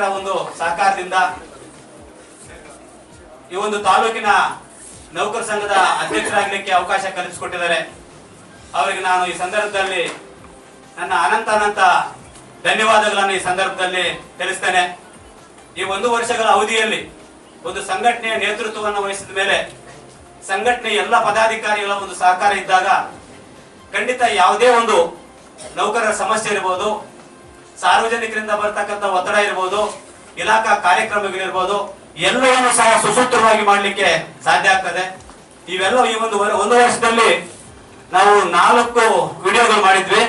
ಶಿಕ್ಷಕರ ಒಂದು ಸಹಕಾರದಿಂದ ಈ ಒಂದು ತಾಲೂಕಿನ ನೌಕರ ಸಂಘದ ಅಧ್ಯಕ್ಷರಾಗಲಿಕ್ಕೆ ಅವಕಾಶ ಕಲ್ಪಿಸಿಕೊಟ್ಟಿದ್ದಾರೆ. ಅವರಿಗೆ ನಾನು ಈ ಸಂದರ್ಭದಲ್ಲಿ ನನ್ನ ಅನಂತ ಅನಂತ ಧನ್ಯವಾದಗಳನ್ನು ಈ ಸಂದರ್ಭದಲ್ಲಿ ತಿಳಿಸ್ತೇನೆ. ಈ ಒಂದು ವರ್ಷಗಳ ಅವಧಿಯಲ್ಲಿ ಒಂದು ಸಂಘಟನೆಯ ನೇತೃತ್ವವನ್ನು ವಹಿಸಿದ ಮೇಲೆ ಸಂಘಟನೆ ಎಲ್ಲ ಪದಾಧಿಕಾರಿಗಳ ಒಂದು ಸಹಕಾರ ಇದ್ದಾಗ ಖಂಡಿತ ಯಾವುದೇ ಒಂದು ನೌಕರರ ಸಮಸ್ಯೆ ಇರಬಹುದು ಸಾರ್ವಜನಿಕರಿಂದ ಬರ್ತಕ್ಕಂಥ ಒತ್ತಡ ಇರ್ಬೋದು, ಇಲಾಖಾ ಕಾರ್ಯಕ್ರಮಗಳಿರ್ಬೋದು, ಎಲ್ಲವನ್ನು ಸಹ ಸುಸೂತ್ರವಾಗಿ ಮಾಡಲಿಕ್ಕೆ ಸಾಧ್ಯ ಆಗ್ತದೆ. ಇವೆಲ್ಲ ಈ ಒಂದು ಒಂದು ವರ್ಷದಲ್ಲಿ ನಾವು ನಾಲ್ಕು ವಿಡಿಯೋಗಳು ಮಾಡಿದ್ವಿ.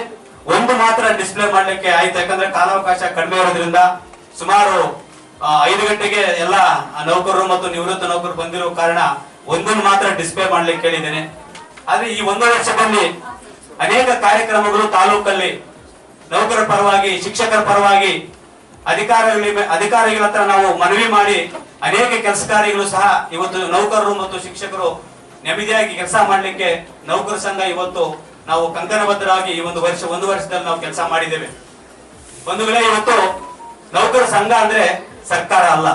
ಒಂದು ಮಾತ್ರ ಡಿಸ್ಪ್ಲೇ ಮಾಡ್ಲಿಕ್ಕೆ ಆಯ್ತು. ಯಾಕಂದ್ರೆ ಕಾಲಾವಕಾಶ ಕಡಿಮೆ ಇರೋದ್ರಿಂದ ಸುಮಾರು ಐದು ಗಂಟೆಗೆ ಎಲ್ಲ ನೌಕರರು ಮತ್ತು ನಿವೃತ್ತ ನೌಕರರು ಬಂದಿರೋ ಕಾರಣ ಒಂದನ್ನು ಮಾತ್ರ ಡಿಸ್ಪ್ಲೇ ಮಾಡ್ಲಿಕ್ಕೆ ಹೇಳಿದ್ದೇನೆ ಆದ್ರೆ ಈ ಒಂದು ವರ್ಷದಲ್ಲಿ ಅನೇಕ ಕಾರ್ಯಕ್ರಮಗಳು ತಾಲೂಕಲ್ಲಿ ನೌಕರರ ಪರವಾಗಿ, ಶಿಕ್ಷಕರ ಪರವಾಗಿ ಅಧಿಕಾರಿಗಳ ಅಧಿಕಾರಿಗಳ ಹತ್ರ ನಾವು ಮನವಿ ಮಾಡಿ ಅನೇಕ ಕೆಲಸ ಕಾರ್ಯಗಳು ಸಹ ಇವತ್ತು ನೌಕರರು ಮತ್ತು ಶಿಕ್ಷಕರು ನೆಮ್ಮದಿಯಾಗಿ ಕೆಲಸ ಮಾಡಲಿಕ್ಕೆ ನೌಕರ ಸಂಘ ಇವತ್ತು ನಾವು ಕಂಕಣಬದ್ಧರಾಗಿ ಈ ಒಂದು ವರ್ಷ, ಒಂದು ವರ್ಷದಲ್ಲಿ ನಾವು ಕೆಲಸ ಮಾಡಿದ್ದೇವೆ. ಒಂದು ವೇಳೆ ಇವತ್ತು ನೌಕರ ಸಂಘ ಅಂದ್ರೆ ಸರ್ಕಾರ ಅಲ್ಲ.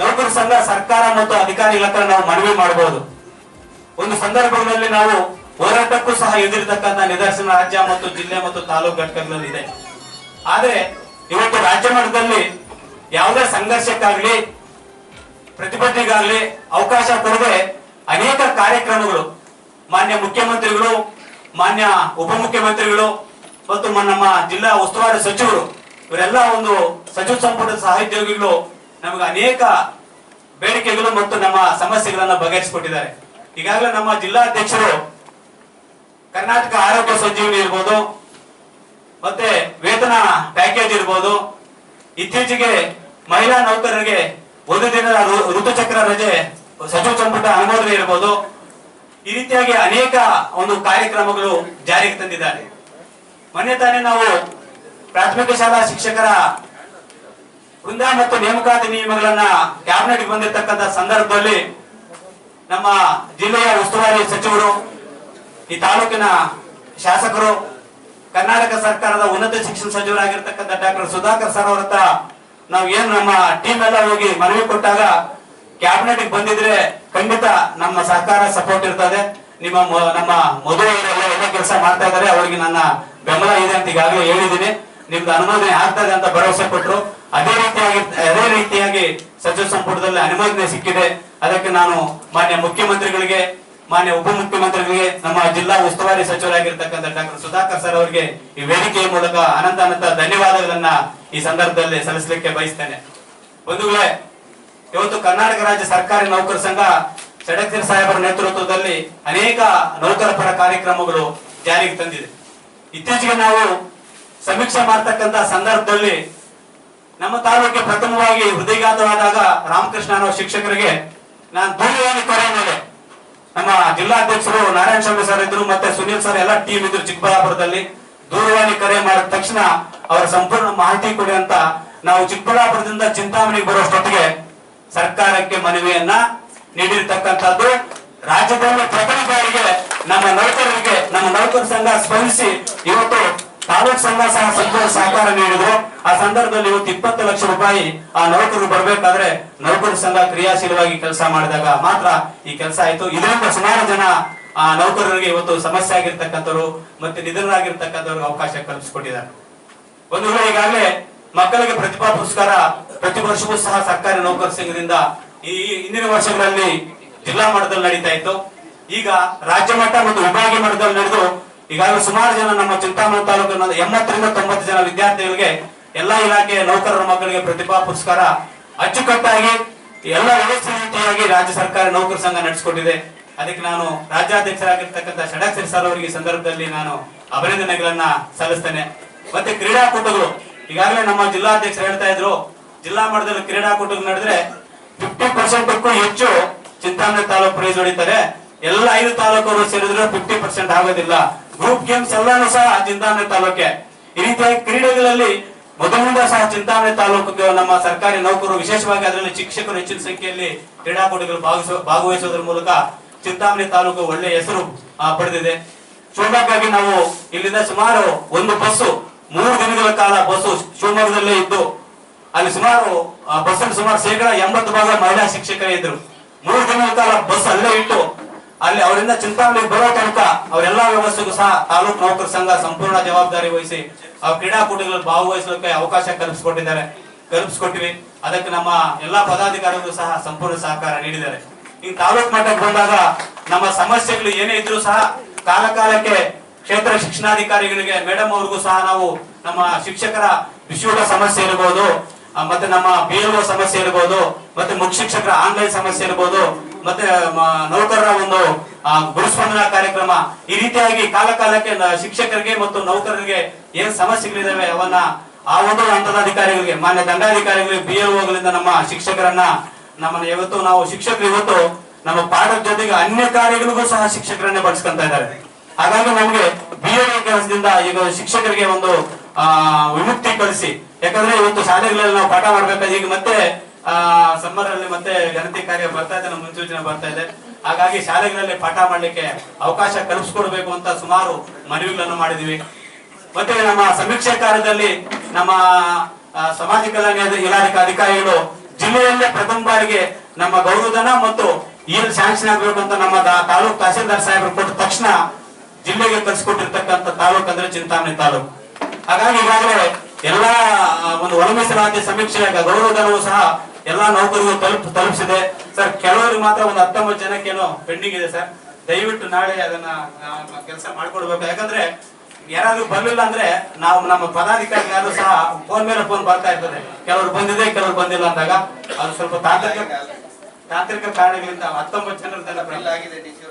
ನೌಕರ ಸಂಘ ಸರ್ಕಾರ ಮತ್ತು ಅಧಿಕಾರಿಗಳ ಹತ್ರ ನಾವು ಮನವಿ ಮಾಡಬಹುದು ಒಂದು ಸಂದರ್ಭದಲ್ಲಿ ನಾವು ಹೋರಾಟಕ್ಕೂ ಸಹ ಎದುರಿತಕ್ಕಂತ ನಿದರ್ಶನ ರಾಜ್ಯ ಮತ್ತು ಜಿಲ್ಲೆ ಮತ್ತು ತಾಲೂಕು ಘಟಕಗಳಲ್ಲಿ ಇದೆ. ಆದ್ರೆ ಇವತ್ತು ರಾಜ್ಯ ಮಟ್ಟದಲ್ಲಿ ಯಾವುದೇ ಸಂಘರ್ಷಕ್ಕಾಗ್ಲಿ, ಪ್ರತಿಭಟನೆಗಾಗ್ಲಿ ಅವಕಾಶ ಕೊಡದೆ ಅನೇಕ ಕಾರ್ಯಕ್ರಮಗಳು, ಮಾನ್ಯ ಮುಖ್ಯಮಂತ್ರಿಗಳು, ಮಾನ್ಯ ಉಪಮುಖ್ಯಮಂತ್ರಿಗಳು ಮತ್ತು ನಮ್ಮ ಜಿಲ್ಲಾ ಉಸ್ತುವಾರಿ ಸಚಿವರು, ಇವರೆಲ್ಲ ಒಂದು ಸಚಿವ ಸಂಪುಟದ ಸಹೋದ್ಯೋಗಿಗಳು ನಮಗೆ ಅನೇಕ ಬೇಡಿಕೆಗಳು ಮತ್ತು ನಮ್ಮ ಸಮಸ್ಯೆಗಳನ್ನ ಬಗೆಹರಿಸಿಕೊಟ್ಟಿದ್ದಾರೆ. ಈಗಾಗಲೇ ನಮ್ಮ ಜಿಲ್ಲಾಧ್ಯಕ್ಷರು ಕರ್ನಾಟಕ ಆರೋಗ್ಯ ಸಂಜೀವನಿ ಇರ್ಬೋದು, ಮತ್ತೆ ವೇತನ ಪ್ಯಾಕೇಜ್ ಇರ್ಬೋದು. ಇತ್ತೀಚೆಗೆ ಮಹಿಳಾ ನೌಕರರಿಗೆ ಒಂದು ದಿನದ ಋತುಚಕ್ರ ರಜೆ ಸಚಿವ ಸಂಪುಟ ಅನುಮೋದನೆ ಇರ್ಬೋದು. ಈ ರೀತಿಯಾಗಿ ಅನೇಕ ಒಂದು ಕಾರ್ಯಕ್ರಮಗಳು ಜಾರಿಗೆ ತಂದಿದ್ದಾರೆ. ಮೊನ್ನೆ ತಾನೇ ನಾವು ಪ್ರಾಥಮಿಕ ಶಾಲಾ ಶಿಕ್ಷಕರ ವೃಂದ ಮತ್ತು ನೇಮಕಾತಿ ನಿಯಮಗಳನ್ನ ಕ್ಯಾಬಿನೆಟ್ ಬಂದಿರತಕ್ಕಂತ ಸಂದರ್ಭದಲ್ಲಿ ನಮ್ಮ ಜಿಲ್ಲೆಯ ಉಸ್ತುವಾರಿ ಸಚಿವರು ಈ ತಾಲೂಕಿನ ಶಾಸಕರು ಕರ್ನಾಟಕ ಸರ್ಕಾರದ ಉನ್ನತ ಶಿಕ್ಷಣ ಸಚಿವರಾಗಿರ್ತಕ್ಕಂಥ ಡಾಕ್ಟರ್ ಸುಧಾಕರ್ ಸರ್ ಅವರ ಹತ್ರ ನಾವು ಏನ್ ನಮ್ಮ ಟೀಮ್ ಎಲ್ಲ ಹೋಗಿ ಮನವಿ ಕೊಟ್ಟಾಗ ಕ್ಯಾಬಿನೆಟ್ ಬಂದಿದ್ರೆ ಖಂಡಿತ ನಮ್ಮ ಸರ್ಕಾರ ಸಪೋರ್ಟ್ ಇರ್ತದೆ. ನಿಮ್ಮ ನಮ್ಮ ಮದುವೆ ಎಲ್ಲ ಕೆಲಸ ಮಾಡ್ತಾ ಇದ್ದಾರೆ, ಅವರಿಗೆ ನನ್ನ ಬೆಂಬಲ ಇದೆ ಅಂತ ಈಗಾಗಲೇ ಹೇಳಿದ್ದೀನಿ. ನಿಮ್ದು ಅನುಮೋದನೆ ಆಗ್ತದೆ ಅಂತ ಭರವಸೆ ಕೊಟ್ಟರು ಅದೇ ರೀತಿಯಾಗಿ ಅದೇ ರೀತಿಯಾಗಿ ಸಚಿವ ಸಂಪುಟದಲ್ಲಿ ಅನುಮೋದನೆ ಸಿಕ್ಕಿದೆ. ಅದಕ್ಕೆ ನಾನು ಮಾನ್ಯ ಮುಖ್ಯಮಂತ್ರಿಗಳಿಗೆ ಮಾನ್ಯ ಉಪಮುಖ್ಯಮಂತ್ರಿಗಳಿಗೆ ನಮ್ಮ ಜಿಲ್ಲಾ ಉಸ್ತುವಾರಿ ಸಚಿವರಾಗಿರ್ತಕ್ಕಂಥ ಡಾಕ್ಟರ್ ಸುಧಾಕರ್ ಸರ್ ಅವರಿಗೆ ಈ ವೇದಿಕೆಯ ಮೂಲಕ ಅನಂತ ಅನಂತ ಧನ್ಯವಾದಗಳನ್ನ ಈ ಸಂದರ್ಭದಲ್ಲಿ ಸಲ್ಲಿಸಲಿಕ್ಕೆ ಬಯಸ್ತೇನೆ. ಒಂದು ವೇಳೆ ಇವತ್ತು ಕರ್ನಾಟಕ ರಾಜ್ಯ ಸರ್ಕಾರಿ ನೌಕರ ಸಂಘ ಸಡಕ್ತಿರ್ ಸಾಹೇಬರ ನೇತೃತ್ವದಲ್ಲಿ ಅನೇಕ ನೌಕರ ಪರ ಕಾರ್ಯಕ್ರಮಗಳು ಜಾರಿಗೆ ತಂದಿದೆ. ಇತ್ತೀಚೆಗೆ ನಾವು ಸಮೀಕ್ಷೆ ಮಾಡತಕ್ಕಂತ ಸಂದರ್ಭದಲ್ಲಿ ನಮ್ಮ ತಾಲೂಕಿಗೆ ಪ್ರಥಮವಾಗಿ ಹೃದಯಘಾತವಾದಾಗ ರಾಮಕೃಷ್ಣ ಅನ್ನೋ ಶಿಕ್ಷಕರಿಗೆ ನಾನು ದೂರವಾಣಿ ಕರೆ ಮೇಲೆ ನಮ್ಮ ಜಿಲ್ಲಾಧ್ಯಕ್ಷರು ನಾರಾಯಣ ಸ್ವಾಮಿ ಸರ್ ಇದ್ರು ಮತ್ತೆ ಸುನೀಲ್ ಸರ್ ಎಲ್ಲ ಟೀಮ್ ಇದ್ರು ಚಿಕ್ಕಬಳ್ಳಾಪುರದಲ್ಲಿ. ದೂರವಾಣಿ ಕರೆ ಮಾಡಿದ ತಕ್ಷಣ ಅವರ ಸಂಪೂರ್ಣ ಮಾಹಿತಿ ಕೊಡಿ ಅಂತ ನಾವು ಚಿಕ್ಕಬಳ್ಳಾಪುರದಿಂದ ಚಿಂತಾಮಣಿಗೆ ಬರುವಷ್ಟೊತ್ತಿಗೆ ಸರ್ಕಾರಕ್ಕೆ ಮನವಿಯನ್ನ ನೀಡಿರ್ತಕ್ಕಂಥದ್ದು. ರಾಜ್ಯದಲ್ಲಿ ಪ್ರಥಮ ಬಾರಿಗೆ ನಮ್ಮ ನೌಕರರಿಗೆ, ನಮ್ಮ ನೌಕರ ಸಂಘ ಸ್ಪಂದಿಸಿ ಇವತ್ತು ತಾಲೂಕು ಸಂಘ ಸಹ ಸಂಪೂರ್ಣ ಸಹಕಾರ ನೀಡಿದ್ರು. ಆ ಸಂದರ್ಭದಲ್ಲಿ ಇವತ್ತು ಇಪ್ಪತ್ತು ಲಕ್ಷ ರೂಪಾಯಿ ಆ ನೌಕರರು ಬರ್ಬೇಕಾದ್ರೆ ನೌಕರ ಸಂಘ ಕ್ರಿಯಾಶೀಲವಾಗಿ ಕೆಲಸ ಮಾಡಿದಾಗ ಮಾತ್ರ ಈ ಕೆಲಸ ಆಯ್ತು. ಇದರಿಂದ ಸುಮಾರು ಜನ ಆ ನೌಕರರಿಗೆ ಇವತ್ತು ಸಮಸ್ಯೆ ಆಗಿರ್ತಕ್ಕಂಥವ್ರು ಮತ್ತೆ ನಿಧನರಾಗಿರ್ತಕ್ಕಂಥವ್ರಿಗೆ ಅವಕಾಶ ಕಲ್ಪಿಸಿಕೊಟ್ಟಿದ್ದಾರೆ. ಒಂದು ವೇಳೆ ಈಗಾಗಲೇ ಮಕ್ಕಳಿಗೆ ಪ್ರತಿಭಾ ಪುರಸ್ಕಾರ ಪ್ರತಿ ವರ್ಷವೂ ಸಹ ಸರ್ಕಾರಿ ನೌಕರ ಸಂಘದಿಂದ ಈ ಹಿಂದಿನ ವರ್ಷಗಳಲ್ಲಿ ಜಿಲ್ಲಾ ಮಟ್ಟದಲ್ಲಿ ನಡೀತಾ ಇತ್ತು. ಈಗ ರಾಜ್ಯ ಮಟ್ಟ ಮತ್ತು ವಿಭಾಗೀಯ ಮಟ್ಟದಲ್ಲಿ ನಡೆದು ಈಗಾಗಲೇ ಸುಮಾರು ಜನ ನಮ್ಮ ಚಿಂತಾಮಣಿ ತಾಲೂಕಿನ ಎಂಬತ್ತರಿಂದ ತೊಂಬತ್ತು ಜನ ವಿದ್ಯಾರ್ಥಿಗಳಿಗೆ ಎಲ್ಲಾ ಇಲಾಖೆಯ ನೌಕರರ ಮಕ್ಕಳಿಗೆ ಪ್ರತಿಭಾ ಪುರಸ್ಕಾರ ಅಚ್ಚುಕಟ್ಟಾಗಿ, ಎಲ್ಲ ವ್ಯವಸ್ಥೆ ರೀತಿಯಾಗಿ ರಾಜ್ಯ ಸರ್ಕಾರ ನೌಕರ ಸಂಘ ನಡೆಸಿಕೊಟ್ಟಿದೆ. ಅದಕ್ಕೆ ನಾನು ರಾಜ್ಯಾಧ್ಯಕ್ಷರಾಗಿರ್ತಕ್ಕಂಥ ಷಡಾಕ್ಷರಿ ಸರ್ ಅವರಿಗೆ ಸಂದರ್ಭದಲ್ಲಿ ನಾನು ಅಭಿನಂದನೆಗಳನ್ನ ಸಲ್ಲಿಸ್ತೇನೆ. ಮತ್ತೆ ಕ್ರೀಡಾಕೂಟಗಳು, ಈಗಾಗಲೇ ನಮ್ಮ ಜಿಲ್ಲಾಧ್ಯಕ್ಷರು ಹೇಳ್ತಾ ಇದ್ರು, ಜಿಲ್ಲಾ ಮಟ್ಟದಲ್ಲಿ ಕ್ರೀಡಾಕೂಟಗಳು ನಡೆದ್ರೆ ಫಿಫ್ಟಿ ಪರ್ಸೆಂಟ್ ಹೆಚ್ಚು ಚಿಂತಾಮಣಿ ತಾಲೂಕು ಪ್ರೈಸ್ ಹೊಡಿತಾರೆ ಎಲ್ಲ ಐದು ತಾಲೂಕು ಸೇರಿದ್ರೆ ಫಿಫ್ಟಿ ಪರ್ಸೆಂಟ್ ಆಗೋದಿಲ್ಲ. ಗ್ರೂಪ್ ಗೇಮ್ಸ್ ಎಲ್ಲಾನು ಸಹ ಚಿಂತಾಮಣಿ ತಾಲೂಕೆ. ಈ ರೀತಿಯಾಗಿ ಕ್ರೀಡೆಗಳಲ್ಲಿ ಮೊದಲಿಂದ ಸಹ ಚಿಂತಾಮಣಿ ತಾಲೂಕು ನಮ್ಮ ಸರ್ಕಾರಿ ನೌಕರರು, ವಿಶೇಷವಾಗಿ ಅದರಲ್ಲಿ ಶಿಕ್ಷಕರು ಹೆಚ್ಚಿನ ಸಂಖ್ಯೆಯಲ್ಲಿ ಕ್ರೀಡಾಕೂಟಗಳು ಭಾಗವಹಿಸುವ ಭಾಗವಹಿಸುವುದರ ಮೂಲಕ ಚಿಂತಾಮಣಿ ತಾಲೂಕು ಒಳ್ಳೆ ಹೆಸರು ಪಡೆದಿದೆ. ಶಿವಮೊಗ್ಗಕ್ಕಾಗಿ ನಾವು ಇಲ್ಲಿಂದ ಸುಮಾರು ಒಂದು ಬಸ್ಸು, ಮೂರು ದಿನಗಳ ಕಾಲ ಬಸ್ಸು ಶಿವಮೊಗ್ಗದಲ್ಲೇ ಇದ್ದು, ಅಲ್ಲಿ ಸುಮಾರು ಬಸ್ಸಲ್ಲಿ ಸುಮಾರು ಶೇಕಡ ಎಂಬತ್ತು ಭಾಗ ಮಹಿಳಾ ಶಿಕ್ಷಕರೇ ಇದ್ರು ಮೂರು ದಿನಗಳ ಕಾಲ ಬಸ್ ಅಲ್ಲೇ ಇಟ್ಟು ಅಲ್ಲಿ ಅವರಿಂದ ಚಿಂತಾಮಣಿ ಬರೋ ತನಕ ಅವರೆಲ್ಲಾ ವ್ಯವಸ್ಥೆಗೂ ಸಹ ತಾಲೂಕು ನೌಕರ ಸಂಘ ಸಂಪೂರ್ಣ ಜವಾಬ್ದಾರಿ ವಹಿಸಿ ಆ ಕ್ರೀಡಾಕೂಟಗಳಲ್ಲಿ ಭಾಗವಹಿಸಲಿಕ್ಕೆ ಅವಕಾಶ ಕಲ್ಪಿಸಿಕೊಟ್ಟಿದ್ದಾರೆ. ಕಲ್ಪಿಸಿಕೊಟ್ಟಿವಿ. ಅದಕ್ಕೆ ನಮ್ಮ ಎಲ್ಲಾ ಪದಾಧಿಕಾರಿಗಳು ಸಹ ಸಂಪೂರ್ಣ ಸಹಕಾರ ನೀಡಿದ್ದಾರೆ. ಈ ತಾಲೂಕು ಮಟ್ಟಕ್ಕೆ ಬಂದಾಗ ನಮ್ಮ ಸಮಸ್ಯೆಗಳು ಏನೇ ಇದ್ರೂ ಸಹ ಕಾಲ ಕಾಲಕ್ಕೆ ಕ್ಷೇತ್ರ ಶಿಕ್ಷಣಾಧಿಕಾರಿಗಳಿಗೆ, ಮೇಡಮ್ ಅವ್ರಿಗೂ ಸಹ ನಾವು ನಮ್ಮ ಶಿಕ್ಷಕರ ವಿಶ್ವದ ಸಮಸ್ಯೆ ಇರಬಹುದು ಮತ್ತೆ ನಮ್ಮ ಬಿ ಸಮಸ್ಯೆ ಇರಬಹುದು ಮತ್ತೆ ಮುಖ್ಯ ಶಿಕ್ಷಕರ ಆನ್ಲೈನ್ ಸಮಸ್ಯೆ ಇರಬಹುದು ಮತ್ತೆ ನೌಕರರ ಒಂದು ಗುರುಸ್ಪಂದನಾ ಕಾರ್ಯಕ್ರಮ ಈ ರೀತಿಯಾಗಿ ಕಾಲ ಕಾಲಕ್ಕೆ ಶಿಕ್ಷಕರಿಗೆ ಮತ್ತು ನೌಕರರಿಗೆ ಏನ್ ಸಮಸ್ಯೆಗಳಿದಾವೆ ಅವನ್ನ ಆ ಒಂದು ಹಂತದ ಅಧಿಕಾರಿಗಳಿಗೆ, ಮಾನ್ಯ ದಂಡಾಧಿಕಾರಿಗಳಿಗೆ ಬಿ ಎಲ್ ಓಗಳಿಂದ ನಮ್ಮ ಶಿಕ್ಷಕರನ್ನ ನಮ್ಮನ್ನ ಇವತ್ತು ನಾವು ಶಿಕ್ಷಕರು ಇವತ್ತು ನಮ್ಮ ಪಾಠದ ಜೊತೆಗೆ ಅನ್ಯ ಕಾರ್ಯಗಳಿಗೂ ಸಹ ಶಿಕ್ಷಕರನ್ನೇ ಬಳಸ್ಕೊಂತ ಇದ್ದಾರೆ. ಹಾಗಾಗಿ ನಮ್ಗೆ ಬಿ ಎಲ್ ಕೆಲಸದಿಂದ ಈಗ ಶಿಕ್ಷಕರಿಗೆ ಒಂದು, ಆ, ವಿಮುಕ್ತಿ ಕಳಿಸಿ. ಯಾಕಂದ್ರೆ ಇವತ್ತು ಶಾಲೆಗಳಲ್ಲಿ ನಾವು ಪಾಠ ಮಾಡ್ಬೇಕಾದ್ರೆ ಈಗ ಮತ್ತೆ ಆ ಸಮ್ಮರ್ ಅಲ್ಲಿ ಮತ್ತೆ ಗಣತಿ ಕಾರ್ಯ ಬರ್ತಾ ಇದೆ, ನಮ್ಮ ಮುನ್ಸೂಚನೆ ಬರ್ತಾ ಇದೆ. ಹಾಗಾಗಿ ಶಾಲೆಗಳಲ್ಲಿ ಪಾಠ ಮಾಡ್ಲಿಕ್ಕೆ ಅವಕಾಶ ಕಲ್ಪಿಸ್ಕೊಡ್ಬೇಕು ಅಂತ ಸುಮಾರು ಮನವಿಗಳನ್ನು ಮಾಡಿದೀವಿ ಮತ್ತೆ ನಮ್ಮ ಸಮೀಕ್ಷೆ ಕಾರ್ಯದಲ್ಲಿ ನಮ್ಮ ಸಮಾಜ ಕಲ್ಯಾಣ ಇಲಾಖೆ ಅಧಿಕಾರಿಗಳು ಜಿಲ್ಲೆಯಲ್ಲೇ ಪ್ರಥಮ ಬಾರಿಗೆ ನಮ್ಮ ಗೌರವಧನ ಮತ್ತು ಏನ್ ಶಾಂಕ್ಷನ್ ಆಗ್ಬೇಕು ಅಂತ ನಮ್ಮ ತಾಲೂಕ್ ತಹಸೀಲ್ದಾರ್ ಸಾಹೇಬರು ಕೊಟ್ಟ ತಕ್ಷಣ ಜಿಲ್ಲೆಗೆ ಕಲ್ಸಿಕೊಟ್ಟಿರ್ತಕ್ಕಂಥ ತಾಲೂಕು ಅಂದ್ರೆ ಚಿಂತಾಮಣಿ ತಾಲೂಕು. ಹಾಗಾಗಿ ಈಗಾಗಲೇ ಎಲ್ಲಾ ಒಂದು ಒಳ ಮೀಸಲಾತಿ ಸಮೀಕ್ಷೆ ಗೌರವಧನವು ಸಹ ಎಲ್ಲಾ ನೌಕರಿಗೂ ತಲುಪ ತಲುಪಿಸಿದೆ. ಸರ್ ಕೆಲವರಿಗೆ ಮಾತ್ರ ಒಂದು ಹತ್ತೊಂಬತ್ತು ಜನಕ್ಕೇನೋ ಪೆಂಡಿಂಗ್ ಇದೆ ಸರ್ ದಯವಿಟ್ಟು ನಾಳೆ ಅದನ್ನ ಕೆಲಸ ಮಾಡ್ಕೊಡ್ಬೇಕು. ಯಾಕಂದ್ರೆ ಯಾರಾದ್ರೂ ಬರ್ಲಿಲ್ಲ ಅಂದ್ರೆ ನಾವು ನಮ್ಮ ಪದಾಧಿಕಾರಿ ಯಾರು ಸಹ ಫೋನ್ ಮೇಲೆ ಫೋನ್ ಬರ್ತಾ ಇರ್ತದೆ. ಕೆಲವರು ಬಂದಿದೆ, ಕೆಲವರು ಬಂದಿಲ್ಲ ಅಂದಾಗ ಅದು ಸ್ವಲ್ಪ ತಾಂತ್ರಿಕ ತಾಂತ್ರಿಕ ಕಾರಣಗಳಿಂದ ಹತ್ತೊಂಬತ್ತು ಜನರ ತನಕ ಆಗಿದೆ ಡಿ ಸಿ